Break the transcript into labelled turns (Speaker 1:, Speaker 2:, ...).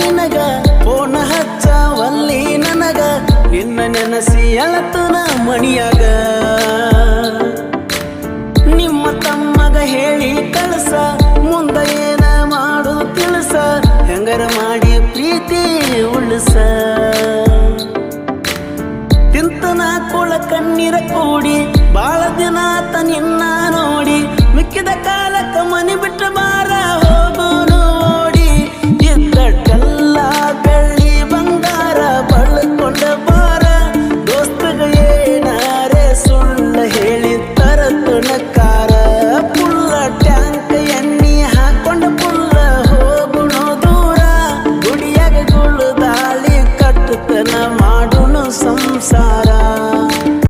Speaker 1: ನಿನಗ ಪೋಣ ಹಚ್ಚ ಒಲ್ಲಿ ನನಗ. ನಿನ್ನ ನೆನಸಿ ಅಳತನ ಮಣಿಯಾಗ. ನಿಮ್ಮ ತಮ್ಮಗ ಹೇಳಿ ಕಳಸ, ಮುಂದ ಏನ ಮಾಡು ತಿಳಸ, ಹೆಂಗರ ಮಾಡಿ ಪ್ರೀತಿ ಉಳಿಸ. ತಿಂತನ ಕೊಳ ಕಣ್ಣೀರ ಕೂಡಿ, ಬಾಳ ದಿನ ನಿನ್ನ